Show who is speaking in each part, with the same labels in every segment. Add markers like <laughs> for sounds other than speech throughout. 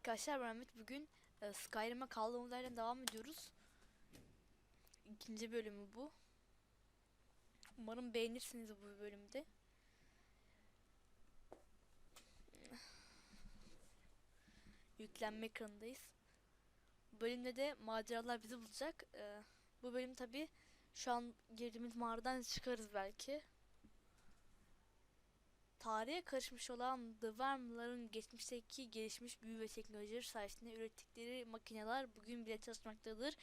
Speaker 1: arkadaşlar ben Ahmet. Bugün e, Skyrim'e kaldığımız yerden devam ediyoruz. İkinci bölümü bu. Umarım beğenirsiniz bu bölümde. Yüklenme ekranındayız. Bu bölümde de maceralar bizi bulacak. E, bu bölüm tabi şu an girdiğimiz mağaradan çıkarız belki. Tarihe karışmış olan The Worm'ların geçmişteki gelişmiş büyü ve teknolojileri sayesinde ürettikleri makineler bugün bile çalışmaktadır.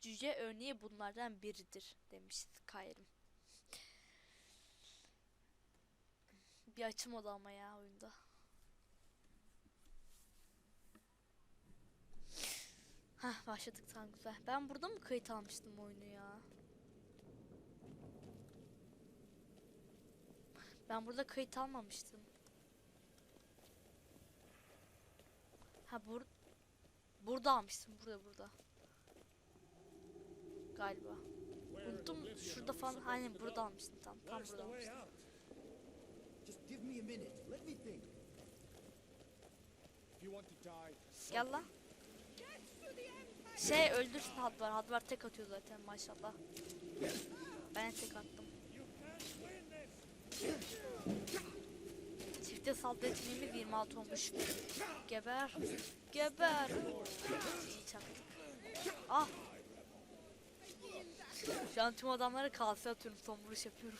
Speaker 1: Cüce örneği bunlardan biridir demiş Skyrim. Bir açım oldu ama ya oyunda. Hah başladık tam güzel. Ben burada mı kayıt almıştım oyunu ya? Ben burada kayıt almamıştım. Ha bur burada almıştım. Burada burada. Galiba. Unuttum şurada falan hani burada almıştım tam tam burada almıştım. Gel lan. Şey öldürsün Hadvar. Hadvar tek atıyor zaten maşallah. Ben tek attım.
Speaker 2: you can't win this.
Speaker 1: Çifte saldırı yeteneğimiz 26 olmuş. Geber. Geber. İyi çaktık. Ah. Şu an tüm adamlara kalse atıyorum. Son vuruş yapıyorum.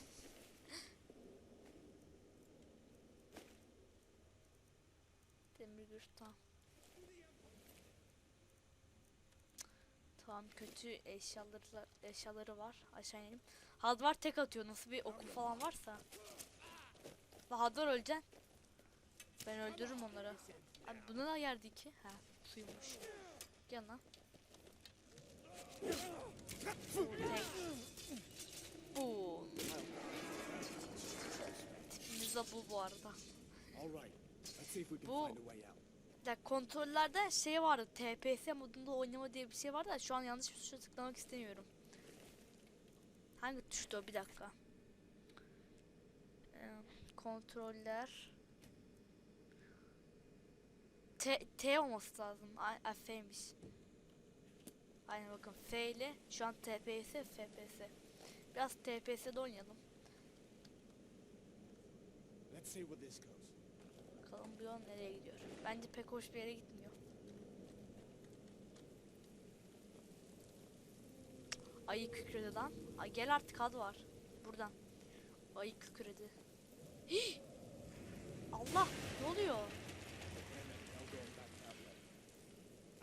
Speaker 1: Tamam kötü eşyaları eşyaları var. Aşağı inelim. Hadvar tek atıyor. Nasıl bir oku falan varsa. Ve Hadvar öleceksin. Ben öldürürüm onları. Abi bu ne yerdi ki? Ha suymuş. Gel lan. Bu. Tipimiz de bu bu arada. Bu-
Speaker 2: a.
Speaker 1: Ya kontrollerde şey vardı. TPS modunda oynama diye bir şey vardı da şu an yanlış bir tuşa tıklamak istemiyorum. Hangi tuştu o? Bir dakika. Ee, kontroller. T, T olması lazım. Ay, ay, F'ymiş. Aynen bakın F ile şu an TPS, FPS. Biraz TPS'de oynayalım.
Speaker 2: Let's see where this goes.
Speaker 1: Bakalım bu yol nereye gidiyor. Bence pek hoş bir yere gitmiyor. Ayı kükredi lan. Ay gel artık hadi var. Buradan. Ayı kükredi. Hii! Allah ne oluyor?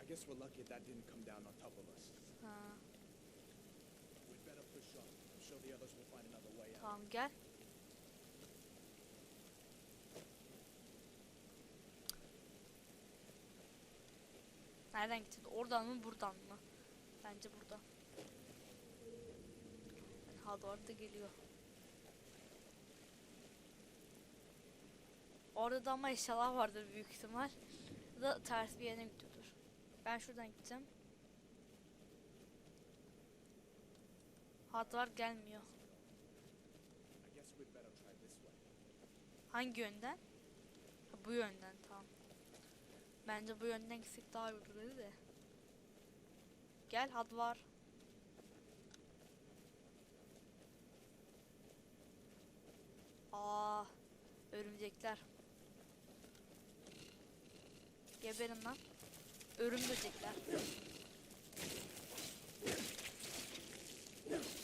Speaker 2: Guess we're lucky that didn't come down on top of us.
Speaker 1: Ha,
Speaker 2: We'd better push on. I'm sure the others will find another way out.
Speaker 1: tamam gel. Nereden gideceğiz? Oradan mı buradan mı? Bence burada. Yani Hardware da geliyor. Orada da ama eşyalar vardır büyük ihtimal. Ya da ters bir yere gidiyordur. Ben şuradan gideceğim. Hardware gelmiyor. Hangi yönden? Ha, bu yönden. Bence bu yönden gitsek daha iyi olur dedi de. Gel had var. Aa, örümcekler. Geberin lan. Örüm böcekler.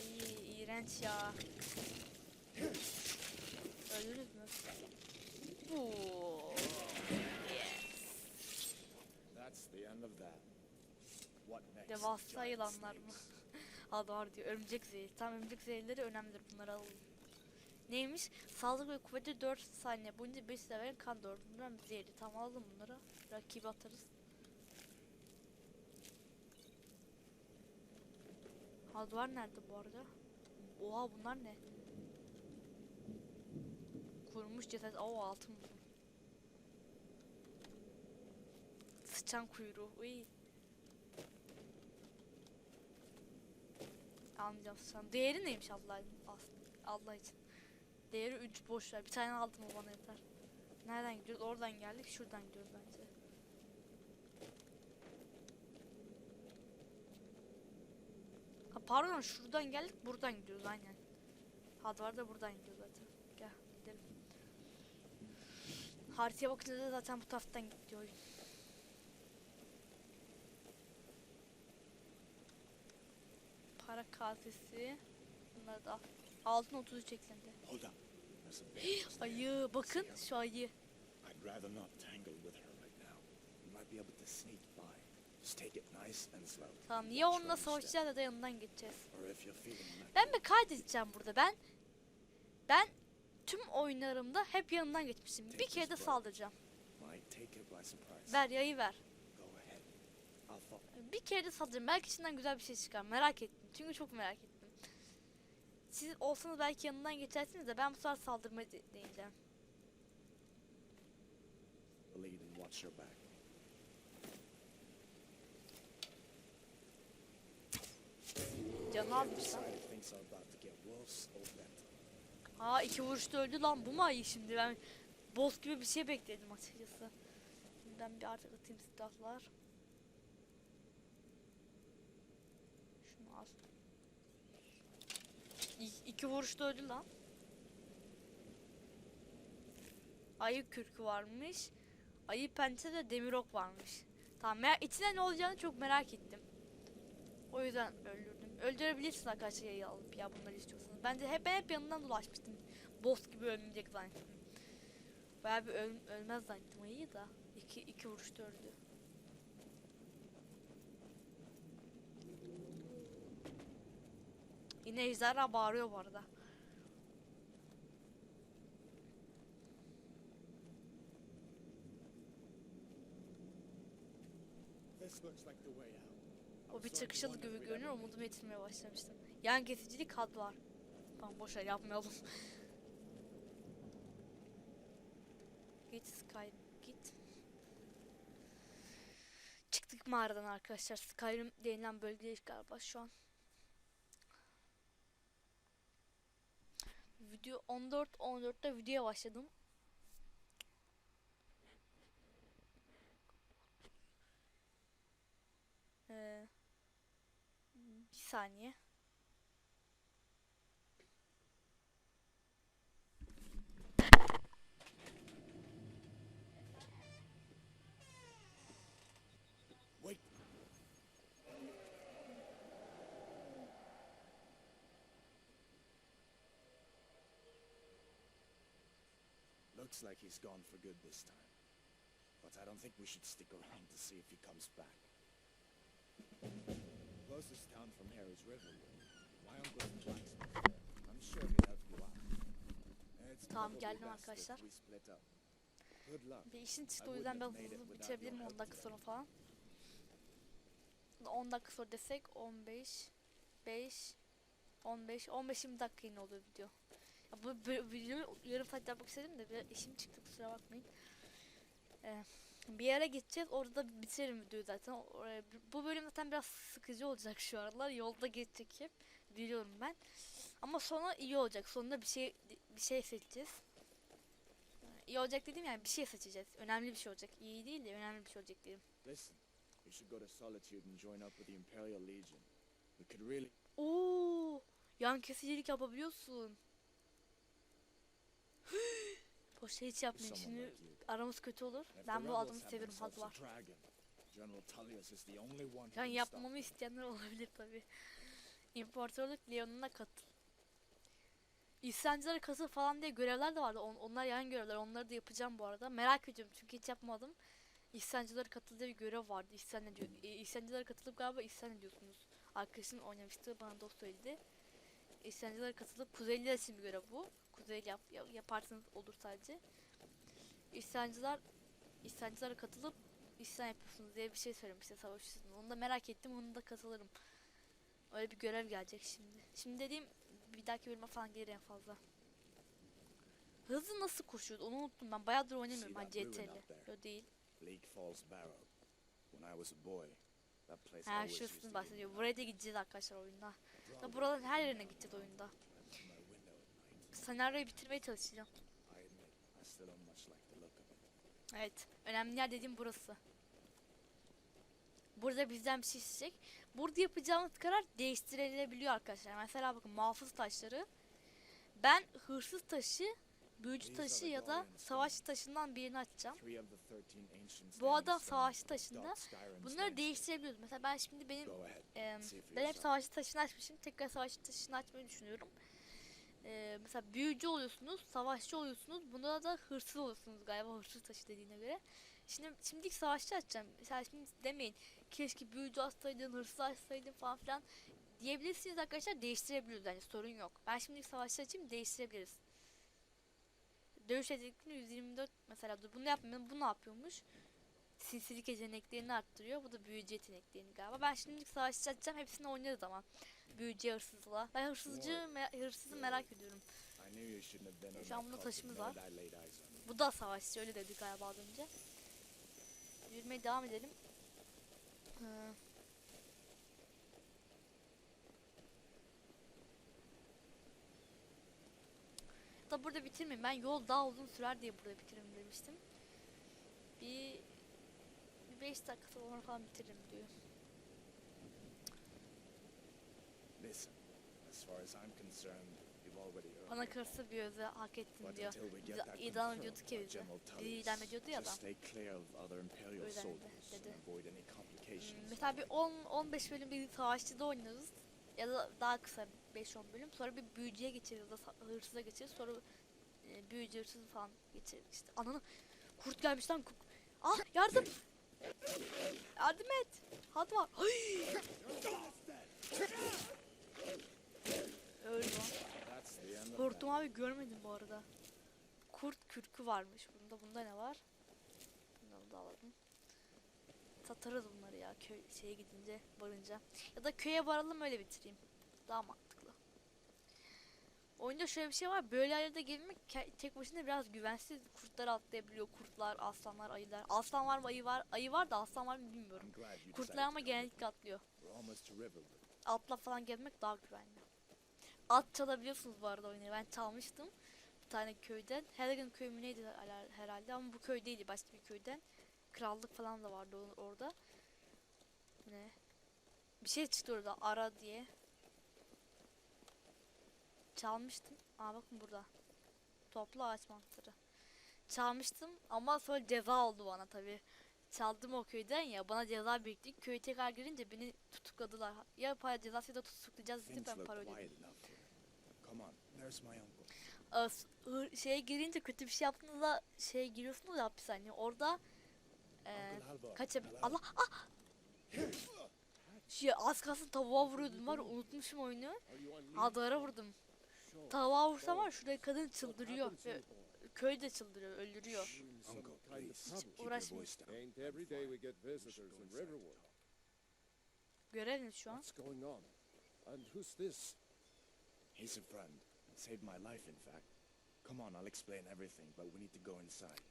Speaker 1: İyi, iğrenç ya. Öldünüz mü? Oo. Yes.
Speaker 2: That's the end of that. What next?
Speaker 1: Devasa yılanlar mı? <laughs> var diyor. Örümcek zehri. Tam örümcek zehirleri önemlidir. Bunları alalım. Neymiş? Sağlık ve kuvveti 4 saniye boyunca 5 sefer kan doğurduğundan zehri. Tamam alalım bunları. Rakibi atarız. Hadvar nerede bu arada? Oha bunlar ne? Kurumuş ceset. Oo altın. Sıçan kuyruğu. Uy. almayacağım sen. Değeri neymiş Allah, için. Allah için? Değeri 3 boş ver. Bir tane aldım o bana yeter. Nereden gidiyoruz? Oradan geldik. Şuradan gidiyoruz bence. Ha, pardon şuradan geldik. Buradan gidiyoruz aynen. Hadvar da buradan gidiyor zaten. Gel gidelim. Haritaya bakınca da zaten bu taraftan gidiyor oyun. Para kasesi. Bunları da al. Altın 33 eklendi.
Speaker 2: Hold up. <gasps>
Speaker 1: Ayı bakın şu ayı.
Speaker 2: I'd rather not tangle with her right now. We might be able to sneak by. Just take it nice and slow.
Speaker 1: Tamam niye onunla savaşacağız ya da yanından geçeceğiz. Ben mi kaydedeceğim burada? Ben ben tüm oyunlarımda hep yanından geçmişim. Bir kere de saldıracağım. Ver yayı ver. Bir kere de saldıracağım. Belki içinden güzel bir şey çıkar. Merak ettim. Çünkü çok merak ettim. Siz olsanız belki yanından geçersiniz de ben bu sefer saldırma de- deneyeceğim. Canı almış lan. Aa iki vuruşta öldü lan. Bu mu ayı şimdi? Ben boss gibi bir şey bekledim açıkçası. Ben bir artık atayım silahlar. Şunu al. İ- iki vuruşta öldü lan. Ayı kürkü varmış. Ayı pençe de demir ok varmış. Tamam merak, içine ne olacağını çok merak ettim. O yüzden öldürdüm. Öldürebilirsin arkadaşlar yayı alıp ya bunları istiyorsanız. Ben de hep ben hep yanından dolaşmıştım. Boss gibi ölmeyecek zannettim. Bayağı bir öl- ölmez zannettim ayıyı da. İki, iki vuruşta öldü. Yine ejderha bağırıyor bu arada. O bir çıkışalı gibi görünüyor. Umudumu yitirmeye başlamıştım. Yan kesicilik had var. Tamam boşver yapmayalım. <laughs> git Skyrim git. Çıktık mağaradan arkadaşlar. Skyrim denilen bölgedeyiz galiba şu an. Video 14 14'te videoya başladım. Ee, bir saniye.
Speaker 2: Looks like he's gone for good this time. But I don't think we should stick around to see if he comes back. Closest town from here is Riverwood. My uncle's a blacksmith. I'm sure he'll help you out. It's
Speaker 1: Tamam, geldim arkadaşlar.
Speaker 2: we split up. Good luck.
Speaker 1: Bir işin çıktı o yüzden
Speaker 2: it
Speaker 1: hızlı bitirebilirim
Speaker 2: your
Speaker 1: 10
Speaker 2: help
Speaker 1: dakika sonra falan. 10 dakika sonra desek 15 5 15 15 20 dakika yine oluyor video. Ya bu videoyu yarım saat yapmak istedim de bir işim çıktı kusura bakmayın. Ee, bir yere gideceğiz orada da bitirelim videoyu zaten. Oraya- Bu bölüm zaten biraz sıkıcı olacak şu aralar. Yolda geçecek hep. Biliyorum ben. Ama sonra iyi olacak. Sonunda bir şey bir şey seçeceğiz. İyi olacak dediğim yani bir şey seçeceğiz. Önemli bir şey olacak. İyi değil de önemli bir şey olacak dedim.
Speaker 2: Listen, we should go to Solitude and join up with the Imperial Legion. We could really
Speaker 1: Oo, yan kesicilik yapabiliyorsun. Boşa hiç yapmayın. Şimdi aramız kötü olur. Ben bu adamı severim
Speaker 2: themselves
Speaker 1: had
Speaker 2: a
Speaker 1: var.
Speaker 2: dragon, General Tullius is the only one who
Speaker 1: Yani yapmamı isteyenler olabilir tabi. İmparatorluk Leon'una katıl. İsyancılara katıl falan diye görevler de vardı. On- onlar yan görevler. Onları da yapacağım bu arada. Merak ediyorum çünkü hiç yapmadım. İsyancılara katıl diye bir görev vardı. İsyan ediyor. E, İsyancılara katılıp galiba isyan ediyorsunuz. Arkadaşım oynamıştı. Bana o söyledi. İsyancılara katılıp Kuzeyliler için bir görev bu. Kuzeyli yap, yap- yaparsanız olur sadece. İsyancılar İsyancılara katılıp isyan yapıyorsunuz diye bir şey söylemişti savaşçısınız. Onu da merak ettim. Onu da katılırım. Öyle bir görev gelecek şimdi. Şimdi dediğim bir dahaki bölüme falan gelir en fazla. Hızlı nasıl koşuyordu onu unuttum ben. Bayağıdır oynamıyorum.
Speaker 2: Out there?
Speaker 1: Yo değil. Ha şurasını bahsediyor. Buraya da gideceğiz arkadaşlar oyunda. Da buraların her yerine gideceğiz oyunda.
Speaker 2: from my window at night.
Speaker 1: Senaryoyu bitirmeye çalışacağım. Evet. Önemli yer dediğim burası. Burada bizden bir şey isteyecek. Burada yapacağımız karar değiştirilebiliyor arkadaşlar. Mesela bakın muhafız taşları. Ben hırsız taşı, büyücü taşı ya da savaşçı taşından birini açacağım.
Speaker 2: Three of the 13 ancient
Speaker 1: Bu ada
Speaker 2: standing
Speaker 1: savaşçı taşında. Bunları değiştirebiliyoruz. Mesela ben şimdi benim
Speaker 2: for
Speaker 1: ben hep savaşçı taşını açmışım. Tekrar savaşçı taşını açmayı düşünüyorum. Eee, mesela büyücü oluyorsunuz, savaşçı oluyorsunuz. Bunda da hırsız oluyorsunuz galiba hırsız taşı dediğine göre. Şimdi şimdilik savaşçı açacağım. Mesela şimdi demeyin keşke büyücü açsaydın, hırsız açsaydın falan filan diyebilirsiniz arkadaşlar. Değiştirebiliyoruz yani sorun yok. Ben şimdilik savaşçı açayım değiştirebiliriz. Dövüş yeteneklerini 124 mesela dur bunu yapmayalım. Bu ne yapıyormuş? sinsilik yeteneklerini arttırıyor. Bu da büyücü yeteneklerini galiba. Ben şimdilik savaşçı açacağım. Hepsini oynarız ama. Büyücü hırsızla. Ben hırsızcı me- hırsızı merak ediyorum. Şu an
Speaker 2: the
Speaker 1: taşımız var. Bu da savaşçı öyle dedi galiba az önce. Yürümeye devam edelim. Ee, da burada bitirmeyeyim. Ben yol daha uzun sürer diye burada bitiririm demiştim. Bir bir 5 dakika sonra falan bitiririm diyor.
Speaker 2: Listen, as far as I'm concerned, you've already earned
Speaker 1: Bana karşı bir öze hak ettin diyor. Bizi idam ediyorduk ya bizi. Bizi idam ediyordu ya adam. Öyle dedi. Hmm, Mesela bir 10-15 bölüm bir savaşçıda oynarız. Ya da daha kısa 5-10 bölüm. Sonra bir büyücüye geçeriz da hırsıza geçeriz. Sonra e, büyücü hırsız falan geçeriz işte. Ananı kurt gelmiş lan. Kurt. Ah yardım. yardım et. Hadi var. Öldü
Speaker 2: that.
Speaker 1: abi görmedim bu arada. Kurt kürkü varmış bunda. Bunda ne var? Bundan da alalım. Satarız bunları ya köy şeye gidince varınca. Ya da köye varalım öyle bitireyim. Daha mantıklı. Oyunda şöyle bir şey var. Böyle yerlerde gelmek tek başına biraz güvensiz. Kurtlar atlayabiliyor. Kurtlar, aslanlar, ayılar. Aslan var mı ayı var. Ayı var da aslan var mı bilmiyorum. Kurtlar ama genellikle atlıyor. Atla falan gelmek daha güvenli. At çalabiliyorsunuz bu arada oyunu. Ben çalmıştım. Bir tane köyden. Helgen köyü mü neydi herhalde ama bu köy değildi. Başka bir köyden. Krallık falan da vardı orada. Ne? Bir şey çıktı orada. Ara diye. Çalmıştım. Aa bakın burada. Toplu ağaç mantarı. Çalmıştım ama sonra ceza oldu bana tabi. Çaldım o köyden ya bana ceza birikti. Köye tekrar girince beni tutukladılar. Ya para cezası ya da tutuklayacağız dedi ben para ödedim. hır- şeye girince kötü bir şey yaptığınızda şeye giriyorsunuz ya hapishaneye. Orada
Speaker 2: Halvor.
Speaker 1: kaçab
Speaker 2: hello.
Speaker 1: Allah ah! Şey az kalsın tavuğa vuruyordum var unutmuşum oyunu. Hadara vurdum. Tavuğa vursam var şurada kadın çıldırıyor. Ve? Köy de çıldırıyor, öldürüyor.
Speaker 3: You're in some
Speaker 2: Uncle,
Speaker 3: kind of
Speaker 2: please,
Speaker 3: trouble.
Speaker 2: keep your
Speaker 1: Uğraşmayın.
Speaker 2: voice down.
Speaker 3: Ain't every day we get
Speaker 2: We should
Speaker 3: visitors
Speaker 2: go
Speaker 3: in
Speaker 2: inside and
Speaker 3: Riverwood.
Speaker 2: talk.
Speaker 1: Görev ne şu an?
Speaker 3: What's going on? And who's this?
Speaker 2: He's a friend. Saved my life, in fact. Come on, I'll explain everything, but we need to go inside.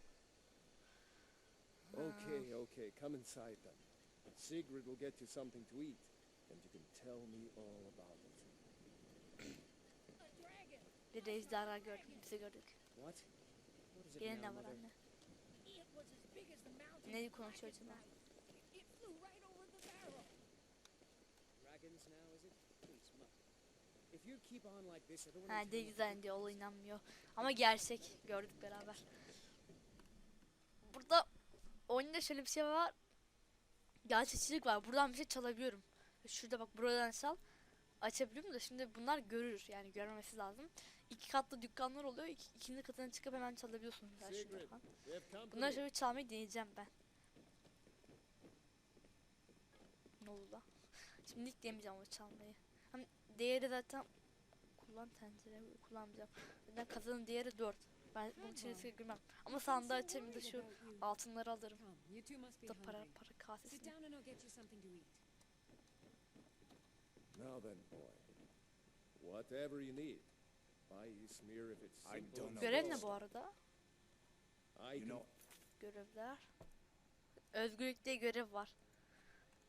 Speaker 3: Okay, okay, come inside then. Sigrid will get you something to eat, and you can tell me all about it.
Speaker 1: Bir de ejderha gördüm, bizi gördük.
Speaker 3: What? Now,
Speaker 1: ne var anne? Ne konuşuyor içinde?
Speaker 4: It flew right over the barrel.
Speaker 5: Dragons now, is it? Please, Mother. If you keep on like this, everyone
Speaker 1: Ha de güzel diyor, o inanmıyor. Ama gerçek, gördük beraber. Burada oyunda şöyle bir şey var. Gerçekçilik var. Buradan bir şey çalabiliyorum. Şurada bak buradan çal. Açabiliyorum da şimdi bunlar görür. Yani görmemesi lazım. İki katlı dükkanlar oluyor. İki, ikinci katına çıkıp hemen çalabiliyorsunuz. Mesela şurada
Speaker 3: Sigrid,
Speaker 1: falan. Bunları şöyle çalmayı deneyeceğim ben. Ne oldu lan? <laughs> Şimdilik deneyeceğim onu çalmayı. Hem değeri zaten kullan tencere kullanmayacağım. Zaten kazanın değeri 4. Ben bunun içerisine girmem. Ama sandığı açayım da şu altınları alırım. Da para para kasesini.
Speaker 3: Now then, boy. Whatever you need.
Speaker 1: Görev ne bu arada? Görevler. Özgürlükte görev var.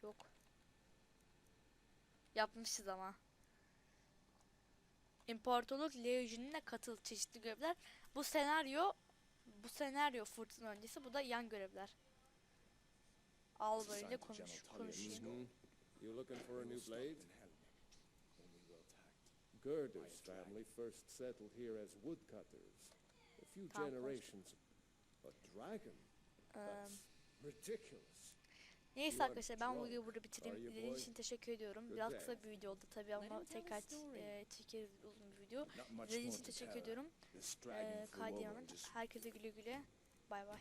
Speaker 1: Yok. Yapmışız ama. İmparatorluk Legion'ine katıl çeşitli görevler. Bu senaryo bu senaryo fırtına öncesi bu da yan görevler.
Speaker 2: Signed to
Speaker 1: konuş,
Speaker 2: General
Speaker 3: Gerda's family first settled here as woodcutters. A few
Speaker 1: Tamam,
Speaker 3: generations. A dragon? That's ridiculous.
Speaker 1: Neyse arkadaşlar ben bu videoyu burada bitireyim. İzlediğiniz için teşekkür ediyorum. Biraz kısa bir video oldu tabii ama tekrar e, çekeriz uzun bir video. İzlediğiniz için teşekkür ediyorum.
Speaker 2: This dragon
Speaker 1: kaydı
Speaker 2: flew
Speaker 1: yanın.
Speaker 2: over just
Speaker 1: Herkese güle güle. Bay bay.